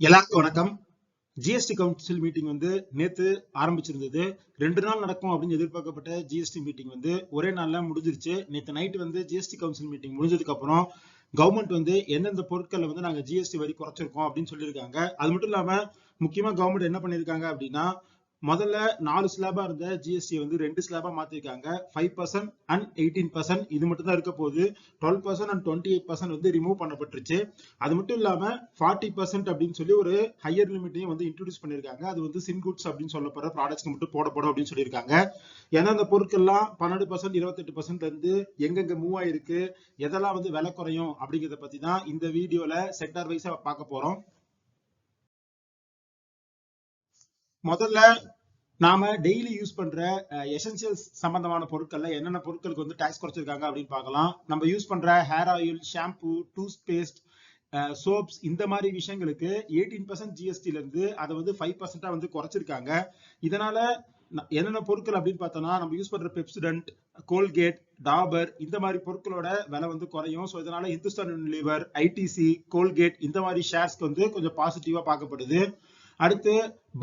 எல்லாருக்கும் வணக்கம். GST council meeting வந்து நேத்து ஆரம்பிச்சிருந்தது. ரெண்டு நாள் நடக்கும் அப்படின்னு எதிர்பார்க்கப்பட்ட ஜிஎஸ்டி மீட்டிங் வந்து ஒரே நாள்ல முடிஞ்சிருச்சு. நேற்று நைட் வந்து ஜிஎஸ்டி கவுன்சில் மீட்டிங் முடிஞ்சதுக்கு அப்புறம் கவர்மெண்ட் வந்து எந்தெந்த பொருட்களை வந்து நாங்க ஜிஎஸ்டி வரி குறைச்சிருக்கோம் அப்படின்னு சொல்லியிருக்காங்க. அது மட்டும் இல்லாம முக்கியமா கவர்மெண்ட் என்ன பண்ணிருக்காங்க அப்படின்னா முதல்ல நாலு ஸ்லாபா இருந்த ஜிஎஸ்டி வந்து ரெண்டு ஸ்லாபா மாத்திருக்காங்க. Five percent and eighteen percent இது மட்டும் தான் இருக்க போகுது. Twelve percent and twenty eight percent வந்து ரிமூவ் பண்ணப்பட்டுருச்சு. அது மட்டும் இல்லாம ஃபார்ட்டி பர்சன்ட் அப்படின்னு சொல்லி ஒரு ஹையர் லிமிட்டையும் வந்து இன்ட்ரடியூஸ் பண்ணிருக்காங்க. அது வந்து சின் குட்ஸ் அப்படின்னு சொல்லப்படுற ப்ராடக்ட்ஸ்க்கு மட்டும் போடப்படும் அப்படின்னு சொல்லியிருக்காங்க. ஏன்னா அந்த பொருட்கள்லாம் பன்னெண்டு பர்சன்ட் இருபத்தெட்டு பர்சன்ட்ல இருந்து எங்கெங்க மூவ் ஆயிருக்கு எதெல்லாம் வந்து விலை குறையும் அப்படிங்கிறத பத்தி தான் இந்த வீடியோல செக்டார் வைஸா பார்க்க போறோம். முதல்ல நாம டெய்லி யூஸ் பண்ற எசென்சியல்ஸ் சம்பந்தமான பொருட்கள்ல என்னென்ன பொருட்களுக்கு வந்து டாக்ஸ் குறைச்சிருக்காங்க அப்படின்னு பார்க்கலாம். நம்ம யூஸ் பண்ற hair oil shampoo toothpaste soaps இந்த மாதிரி விஷயங்களுக்கு எயிட்டீன் பர்சன்ட் ஜிஎஸ்டில இருந்து அதை வந்து ஃபைவ் பர்சன்டா வந்து குறைச்சிருக்காங்க. இதனால என்னென்ன பொருட்கள் அப்படின்னு பார்த்தோம்னா நம்ம யூஸ் பண்ற பெப்சிடென்ட் கோல்கேட் டாபர் இந்த மாதிரி பொருட்களோட விலை வந்து குறையும். ஸோ இதனால இந்துஸ்தான் யூனிலிவர் ஐடிசி கோல்கேட் இந்த மாதிரி ஷேர்ஸ்க்கு வந்து கொஞ்சம் பாசிட்டிவா பார்க்கப்படுது. அடுத்து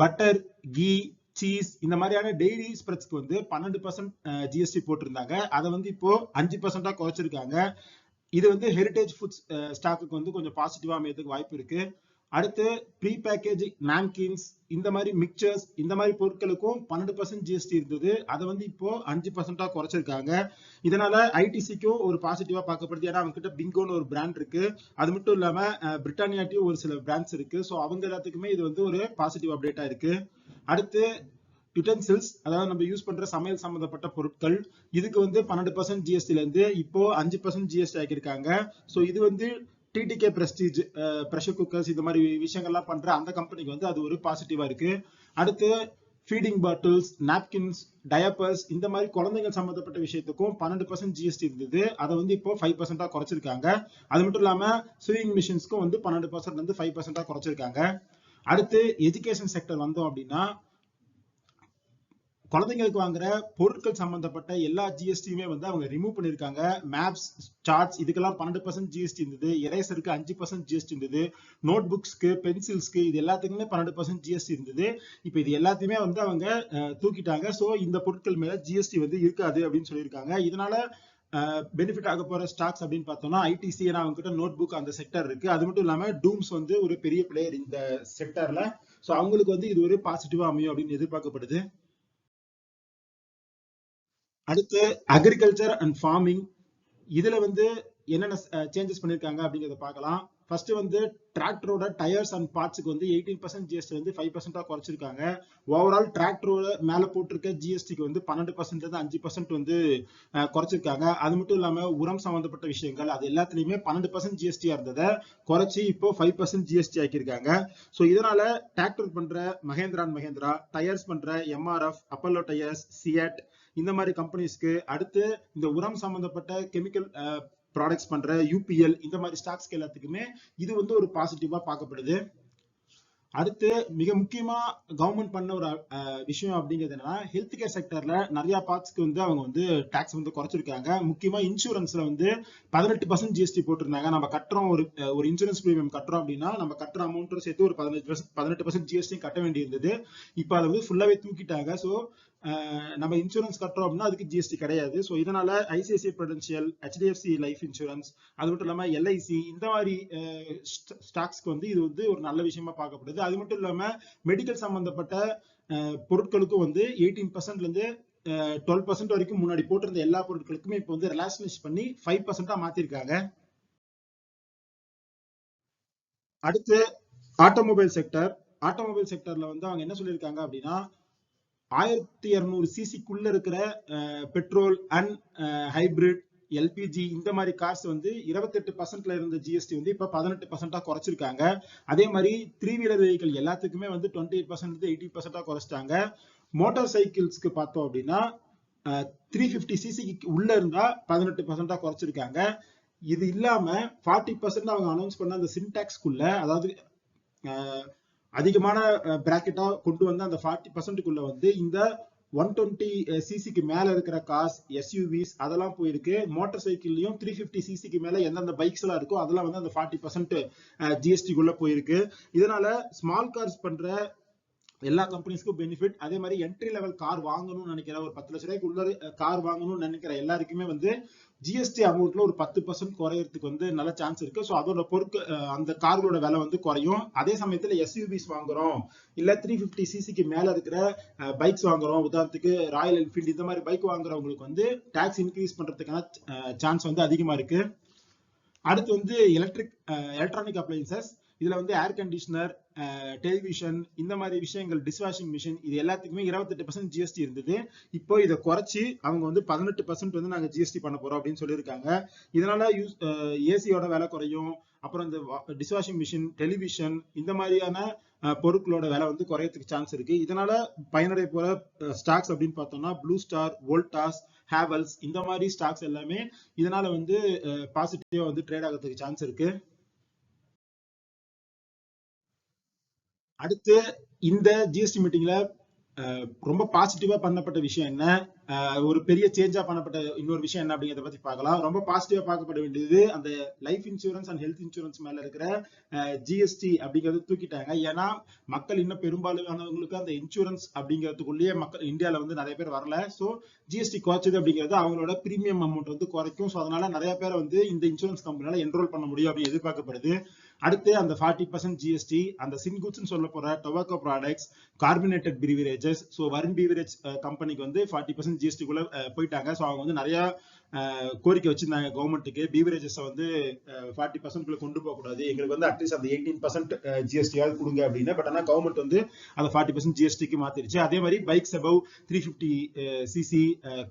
பட்டர் கீ சீஸ் இந்த மாதிரியான டெய்லி ஸ்ப்ரெட்ஸ்க்கு வந்து பன்னெண்டு பர்சன்ட் ஜிஎஸ்டி போட்டிருந்தாங்க. அதை வந்து இப்போ அஞ்சு பர்சன்டா குறைச்சிருக்காங்க. இது வந்து ஹெரிடேஜ் ஃபுட்ஸ் ஸ்டாக்குக்கு வந்து கொஞ்சம் பாசிட்டிவா அமையறதுக்கு வாய்ப்பு இருக்கு. அடுத்து ப்ரீ பேக்கேஜ் நாம்கின்ஸ் இந்த மாதிரி மிக்சர்ஸ் இந்த மாதிரி பொருட்களுக்கும் பன்னெண்டு பர்சன்ட் ஜிஎஸ்டி இருந்தது. அதை வந்து இப்போ அஞ்சு பர்சன்டா குறைச்சிருக்காங்க. இதனால ஐடிசிக்கும் ஒரு பாசிட்டிவா பார்க்கப்படுது. ஏன்னா அவங்க கிட்ட பிங்கோன்னு ஒரு பிராண்ட் இருக்கு. அது மட்டும் இல்லாம பிரிட்டானியாட்டியும் ஒரு சில பிராண்ட்ஸ் இருக்கு. ஸோ அவங்க எல்லாத்துக்குமே இது வந்து ஒரு பாசிட்டிவ் அப்டேட்டா இருக்கு. அடுத்து யுட்டென்சில்ஸ் அதாவது நம்ம யூஸ் பண்ற சமையல் சம்பந்தப்பட்ட பொருட்கள். இதுக்கு வந்து பன்னெண்டு பர்சன்ட் ஜிஎஸ்டில இருந்து இப்போ அஞ்சு பர்சன்ட் ஜிஎஸ்டி ஆக்கியிருக்காங்க. ஸோ இது வந்து டிடிகே பிரஸ்டீஜ் ப்ரெஷர் குக்கர்ஸ் இந்த மாதிரி விஷயங்கள்லாம் பண்ற அந்த கம்பெனிக்கு வந்து அது ஒரு பாசிட்டிவா இருக்கு. அடுத்து ஃபீடிங் பாட்டில்ஸ் நாப்கின்ஸ் டயப்பர்ஸ் இந்த மாதிரி குழந்தைகள் சம்மந்தப்பட்ட விஷயத்துக்கும் பன்னெண்டு பர்சன்ட் ஜிஎஸ்டி இருந்தது. அதை வந்து இப்போ ஃபைவ் பர்சன்டா குறைச்சிருக்காங்க. அது மட்டும் இல்லாம ஸ்விங் மிஷின்ஸ்க்கும் வந்து பன்னெண்டு பர்சன்ட் வந்து ஃபைவ் பர்சன்டா குறைச்சிருக்காங்க. அடுத்து எஜுகேஷன் செக்டர் வந்தோம் அப்படின்னா குழந்தைங்களுக்கு வாங்குற பொருட்கள் சம்பந்தப்பட்ட எல்லா ஜிஎஸ்டியுமே வந்து அவங்க ரிமூவ் பண்ணிருக்காங்க. மேப்ஸ் சார்ட்ஸ் இதுக்கெல்லாம் பன்னெண்டு பர்சன்ட் ஜிஎஸ்டி இருந்தது. எரேசருக்கு அஞ்சு பர்சன்ட் ஜிஎஸ்டி இருந்தது. நோட் புக்ஸ்க்கு பென்சில்ஸ்க்கு இது எல்லாத்துக்குமே பன்னெண்டு பர்சன்ட் ஜிஎஸ்டி இருந்தது. இப்போ இது எல்லாத்தையுமே வந்து அவங்க தூக்கிட்டாங்க. ஸோ இந்த பொருட்கள் மேல ஜிஎஸ்டி வந்து இருக்காது அப்படின்னு சொல்லியிருக்காங்க. இதனால பெனிஃபிட் ஆக போற ஸ்டாக்ஸ் அப்படின்னு பார்த்தோம்னா ஐடிசி ஏன்னா அவங்க கிட்ட நோட் புக் அந்த செக்டர் இருக்கு. அது மட்டும் இல்லாம டூம்ஸ் வந்து ஒரு பெரிய பிளேயர் இந்த செக்டர்ல ஸோ அவங்களுக்கு வந்து இது ஒரு பாசிட்டிவா அமையும் அப்படின்னு எதிர்பார்க்கப்படுது. அடுத்து அக்ரிகல்ச்சர் அண்ட் ஃபார்மிங் இதுல வந்து என்னென்ன சேஞ்சஸ் பண்ணிருக்காங்க அப்படிங்கறத பார்க்கலாம். ஃபர்ஸ்ட் வந்து டிராக்டரோட டயர்ஸ் அண்ட் பார்ட்ஸுக்கு வந்து எயிட்டீன் பர்சன்ட் ஜிஎஸ்டி வந்து ஃபைவ் பர்சன்டா குறைச்சிருக்காங்க. ஓவரால் டிராக்டரோட மேல போட்டிருக்க ஜிஎஸ்டிக்கு வந்து பன்னெண்டு பர்சன்ட் இருந்து அஞ்சு பர்சன்ட் வந்து குறைச்சிருக்காங்க. அது மட்டும் இல்லாம உரம் சம்பந்தப்பட்ட விஷயங்கள் அது எல்லாத்துலயுமே பன்னெண்டு பர்சன்ட் ஜிஎஸ்டியா இருந்ததை குறைச்சி இப்போ ஃபைவ் பர்சன்ட் ஜிஎஸ்டி ஆக்கியிருக்காங்க. ஸோ இதனால டிராக்டர் பண்ற மகேந்திரா அண்ட் மகேந்திரா டயர்ஸ் பண்ற எம்ஆர்எஃப் அப்பல்லோ டயர்ஸ் சியட் இந்த மாதிரி கம்பெனிஸ்க்கு அடுத்து இந்த உரம் சம்பந்தப்பட்ட கெமிக்கல் ப்ராடக்ட்ஸ் பண்ற யூபிஎல் இந்த மாதிரி ஸ்டாக்ஸ்க்கு எல்லாத்துக்குமே இது வந்து ஒரு பாசிட்டிவா பார்க்கப்படுது. அடுத்து மிக முக்கியமா கவர்மெண்ட் பண்ண ஒரு விஷயம் அப்படிங்கிறது என்னன்னா ஹெல்த் கேர் செக்டர்ல நிறைய பார்ட்ஸ்க்கு வந்து அவங்க வந்து டாக்ஸ் வந்து குறைச்சிருக்காங்க. முக்கியமா இன்சூரன்ஸ்ல வந்து பதினெட்டு பர்சன்ட் ஜிஎஸ்டி போட்டிருந்தாங்க. நம்ம கட்டுறோம் ஒரு ஒரு இன்சூரன்ஸ் பிரீமியம் கட்டுறோம் அப்படின்னா நம்ம கட்டுற அமௌண்ட்டும் சேர்த்து ஒரு பதினெட்டு பர்சன்ட் பதினெட்டு பர்சன்ட் ஜிஎஸ்டி கட்ட வேண்டியிருந்தது. இப்போ அதை வந்து ஃபுல்லாவே தூக்கிட்டாங்க. ஸோ நம்ம இன்சூரன்ஸ் கட்டுறோம் அப்படின்னா அதுக்கு ஜிஎஸ்டி கிடையாது. ஸோ இதனால ICICI Prudential HDFC life insurance அது மட்டும் இல்லாமல் எல்ஐசி இந்த மாதிரி ஸ்டாக்ஸ்க்கு வந்து இது வந்து ஒரு நல்ல விஷயமா பார்க்கப்படுது. அது மட்டும் இல்லாமல் மெடிக்கல் சம்பந்தப்பட்ட பொருட்களுக்கும் வந்து எயிட்டீன் பர்சன்ட்லேருந்து டுவெல் பர்சன்ட் வரைக்கும் முன்னாடி போட்டிருந்த எல்லா பொருட்களுக்குமே இப்போ வந்து ரிலாக்ஸேஷன் பண்ணி ஃபைவ் பர்சன்ட்டாக மாற்றிருக்காங்க அடுத்து ஆட்டோமொபைல் செக்டர் ஆட்டோமொபைல் செக்டர்ல வந்து அவங்க என்ன சொல்லியிருக்காங்க அப்படின்னா ஆயிரத்தி இருநூறு சிசிக்குள்ள இருக்கிற பெட்ரோல் அண்ட் ஹைபிரிட் எல்பிஜி இந்த மாதிரி கார்ஸ் வந்து இருபத்தெட்டு பர்சன்ட்ல இருந்த ஜிஎஸ்டி வந்து இப்ப பதினெட்டு பர்சன்டா குறைச்சிருக்காங்க. அதே மாதிரி த்ரீ வீலர் வெஹிக்கிள் எல்லாத்துக்குமே வந்து டுவெண்ட்டி எயிட் பர்சன்ட் எயிட்டி பர்சன்டா குறைச்சிட்டாங்க. மோட்டார் சைக்கிள்ஸ்க்கு பார்த்தோம் அப்படின்னா த்ரீ ஃபிஃப்டி சிசிக்கு உள்ள இருந்தா பதினெட்டு பர்சன்டா குறைச்சிருக்காங்க. இது இல்லாம ஃபார்ட்டி பர்சன்ட் அவங்க அனௌன்ஸ் பண்ண அந்த சின்டாக்ஸ்க்குள்ள அதாவது அதிகமான பிராக்கெட்டா கொண்டு வந்து அந்த ஃபார்ட்டி பர்சன்ட்டுக்குள்ள வந்து இந்த ஒன் டுவெண்ட்டி சிசிக்கு மேல இருக்கிற கார்ஸ் எஸ்யூவிஸ் அதெல்லாம் போயிருக்கு. மோட்டார் சைக்கிள்லயும் த்ரீ பிப்டி சிசிக்கு மேல எந்தெந்த பைக்ஸ் எல்லாம் இருக்கோ அதெல்லாம் வந்து அந்த ஃபார்ட்டி பர்சன்ட் ஜிஎஸ்டிக்குள்ள போயிருக்கு. இதனால ஸ்மால் கார்ஸ் பண்ற எல்லா கம்பெனிஸ்க்கும் பெனிஃபிட் அதே மாதிரி என்ட்ரி லெவல் கார் வாங்கணும்னு நினைக்கிற ஒரு பத்து லட்ச ரூபாய்க்கு உள்ள கார் வாங்கணும்னு நினைக்கிற எல்லாருக்குமே வந்து ஜிஎஸ்டி அமௌண்ட்ல ஒரு பத்து பர்சன்ட் குறையறதுக்கு வந்து நல்ல சான்ஸ் இருக்கு. ஸோ அதோட பொருட்கள் அந்த கார்களோட விலை வந்து குறையும். அதே சமயத்துல எஸ்யூபிஸ் வாங்குறோம். இல்ல த்ரீ பிப்டி சிசிக்கு மேல இருக்கிற பைக்ஸ் வாங்குறோம். உதாரணத்துக்கு ராயல் என்ஃபீல்டு இந்த மாதிரி பைக் வாங்குறவங்களுக்கு வந்து டாக்ஸ் இன்க்ரீஸ் பண்றதுக்கான சான்ஸ் வந்து அதிகமா இருக்கு. அடுத்து வந்து எலக்ட்ரிக் எலக்ட்ரானிக் அப்ளைன்சஸ் இதுல வந்து ஏர் கண்டிஷனர் டெலிவிஷன் இந்த மாதிரி விஷயங்கள் டிஸ்வாஷிங் மிஷின் இது எல்லாத்துக்குமே இருபத்தெட்டு பர்சன்ட் ஜிஎஸ்டி இருந்தது. இப்போ இதை குறைச்சி அவங்க வந்து பதினெட்டு பர்சன்ட் வந்து நாங்க ஜிஎஸ்டி பண்ண போறோம் அப்படின்னு சொல்லியிருக்காங்க. இதனால யூஸ் ஏசியோட விலை குறையும். அப்புறம் இந்த டிஸ்வாஷிங் மிஷின் டெலிவிஷன் இந்த மாதிரியான பொருட்களோட விலை வந்து குறையறதுக்கு சான்ஸ் இருக்கு. இதனால பயனடைய போற ஸ்டாக்ஸ் அப்படின்னு பார்த்தோம்னா ப்ளூ ஸ்டார் வோல்டாஸ் ஹேவல்ஸ் இந்த மாதிரி ஸ்டாக்ஸ் எல்லாமே இதனால வந்து பாசிட்டிவா வந்து ட்ரேட் ஆகிறதுக்கு சான்ஸ் இருக்கு. அடுத்து இந்த ஜிஎஸ்டி மீட்டிங்ல ரொம்ப பாசிட்டிவா பண்ணப்பட்ட விஷயம் என்ன? ஒரு பெரிய சேஞ்சா பண்ணப்பட்ட இன்னொரு விஷயம் என்ன அப்படிங்கிறத பத்தி பார்க்கலாம். ரொம்ப பாசிட்டிவா பார்க்கப்பட வேண்டியது அந்த life insurance and health insurance மேல இருக்கிற ஜிஎஸ்டி அப்படிங்கறது தூக்கிட்டாங்க. ஏன்னா மக்கள் இன்னும் பெரும்பாலானவங்களுக்கு அந்த இன்சூரன்ஸ் அப்படிங்கிறதுக்குள்ளேயே மக்கள் இந்தியாவில வந்து நிறைய பேர் வரல. சோ ஜிஎஸ்டி குறைச்சது அப்படிங்கிறது அவங்களோட பிரீமியம் அமௌண்ட் வந்து குறைக்கும். ஸோ அதனால நிறைய பேர் வந்து இந்த இன்சூரன்ஸ் கம்பெனியால என்ரோல் பண்ண முடியும் அப்படின்னு எதிர்பார்க்கப்படுது. அடுத்து அந்த ஃபார்ட்டி பர்சன்ட் ஜிஎஸ்டி அந்த சின்குட்ஸ்னு சொல்ல போற tobacco products carbonated beverages so Varun beverage கம்பெனிக்கு வந்து ஃபார்ட்டி பர்சன்ட் ஜிஎஸ்டிக்குள்ள போயிட்டாங்க. ஸோ அவங்க வந்து நிறைய கோரிக்கை வச்சிருந்தாங்க கவர்மெண்ட்டுக்கு பீவரேஜஸை வந்து ஃபார்ட்டி பர்சன்ட்குள்ள கொண்டு போகக்கூடாது எங்களுக்கு வந்து அட்லீஸ்ட் அந்த எயிட்டீன் பர்சன்ட் ஜிஎஸ்டியாவது கொடுங்க அப்படின்னு பட் ஆனால் கவர்மெண்ட் வந்து அந்த ஃபார்ட்டி பர்சன்ட் ஜிஎஸ்டிக்கு மாத்திருச்சு அதே மாதிரி bikes above three fifty CC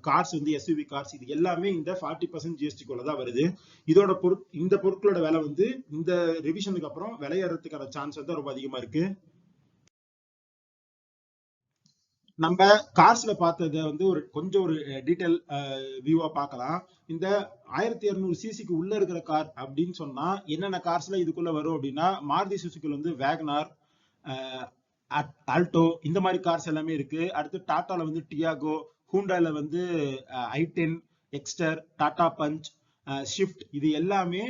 cars வந்து எஸ்யூவி கார்ஸ் இது எல்லாமே இந்த ஃபார்ட்டி பர்சன்ட் ஜிஎஸ்டிக்குள்ள தான் வருது. இதோட பொருட் இந்த பொருட்களோட விலை வந்து இந்த ரிவிஷனுக்கு அப்புறம் விலையேறதுக்கான சான்ஸ் வந்து ரொம்ப அதிகமா இருக்கு. நம்ம கார்ஸ்ல பார்த்தத வந்து ஒரு கொஞ்சம் ஒரு டீட்டெயில் வியூவா பார்க்கலாம். இந்த ஆயிரத்தி இருநூறு சிசிக்கு உள்ள இருக்கிற கார் அப்படின்னு சொன்னா என்னென்ன கார்ஸ்ல இதுக்குள்ள வரும் அப்படின்னா மாருதி சுசுக்கில் வந்து வேகனார் ஆல்டோ இந்த மாதிரி கார்ஸ் எல்லாமே இருக்கு. அடுத்து டாட்டால வந்து டியாகோ ஹூண்டால வந்து I ten Exter Tata Punch Swift இது எல்லாமே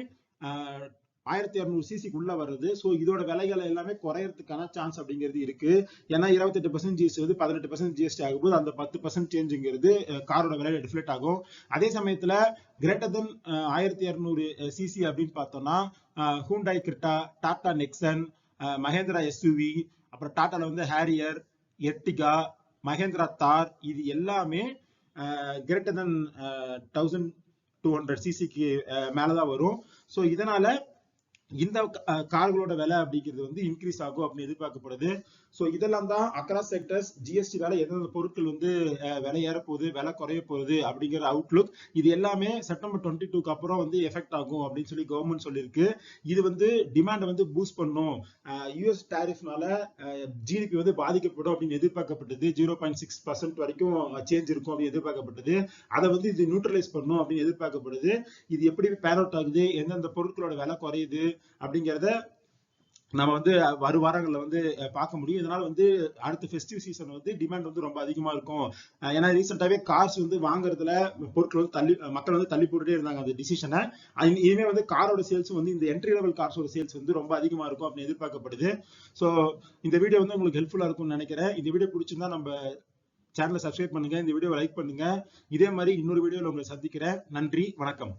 ஆயிரத்தி இரநூறு சிசிக்கு உள்ள வருது ஸோ இதோட விலைகள் எல்லாமே குறையறதுக்கான சான்ஸ் அப்படிங்கிறது இருக்கு. ஏன்னா இருபத்தெட்டு பர்சன்ட் ஜிஎஸ்டி வந்து பதினெட்டு பர்சன்ட் ஜிஎஸ்டி ஆகும்போது அந்த பத்து பர்சன்ட் சேஞ்சுங்கிறது காரோட விலையில டிஃப்ளெக்ட் ஆகும். அதே சமயத்துல கிரேட்டர் தென் ஆயிரத்தி இரநூறு சிசி அப்படின்னு பார்த்தோம்னா Hyundai Creta Tata Nexon Mahindra SUV அப்புறம் டாட்டால வந்து ஹேரியர் எர்டிகா மகேந்திரா தார் இது எல்லாமே greater than thousand two hundred சிசிக்கு மேலதான் வரும். ஸோ இதனால இந்த கார்களோட விலை அப்படிங்கிறது வந்து இன்க்ரீஸ் ஆகும் அப்படின்னு எதிர்பார்க்கப்படுது. ஸோ இதெல்லாம் தான் அக்ராஸ் செக்டர்ஸ் ஜிஎஸ்டினால எந்தெந்த பொருட்கள் வந்து விலை ஏறப்போகுது விலை குறைய போகுது அப்படிங்கிற அவுட்லுக் இது எல்லாமே செப்டம்பர் டுவெண்ட்டி டூக்கு அப்புறம் வந்து எஃபெக்ட் ஆகும் அப்படின்னு சொல்லி கவர்மெண்ட் சொல்லியிருக்கு. இது வந்து டிமாண்டை வந்து பூஸ்ட் பண்ணும். யூஎஸ் டேரிஃப்னால ஜிடிபி வந்து பாதிக்கப்படும் அப்படின்னு எதிர்பார்க்கப்பட்டது. ஜீரோ பாயிண்ட் சிக்ஸ் பர்சன்ட் வரைக்கும் சேஞ்ச் இருக்கும் அப்படின்னு எதிர்பார்க்கப்பட்டது. அதை வந்து இது நியூட்ரலைஸ் பண்ணும் அப்படின்னு எதிர்பார்க்கப்படுது. இது எப்படி பேன் அவுட் ஆகுது? எந்தெந்த பொருட்களோட விலை குறையுது? அப்படிங்கிறத நம்ம வந்து வரும் வாரங்களில் வந்து பார்க்க முடியும். இதனால வந்து அடுத்த ஃபெஸ்டிவ் சீசன் வந்து டிமாண்ட் வந்து ரொம்ப அதிகமாக இருக்கும். ஏன்னா ரீசெண்டாகவே கார்ஸ் வந்து வாங்குறதுல பொருட்கள் வந்து தள்ளி மக்கள் வந்து தள்ளி போட்டுட்டே இருந்தாங்க அந்த டிசிஷனை இனிமேல் வந்து காரோட சேல்ஸ் வந்து இந்த என்ட்ரி லெவல் கார்ஸோட சேல்ஸ் வந்து ரொம்ப அதிகமாக இருக்கும் அப்படின்னு எதிர்பார்க்கப்படுது. ஸோ இந்த வீடியோ வந்து உங்களுக்கு ஹெல்ப்ஃபுல்லா இருக்கும்னு நினைக்கிறேன். இந்த வீடியோ பிடிச்சிருந்தா நம்ம சேனலை சப்ஸ்கிரைப் பண்ணுங்க. இந்த வீடியோ லைக் பண்ணுங்க. இதே மாதிரி இன்னொரு வீடியோவில் உங்களை சந்திக்கிறேன். நன்றி. வணக்கம்.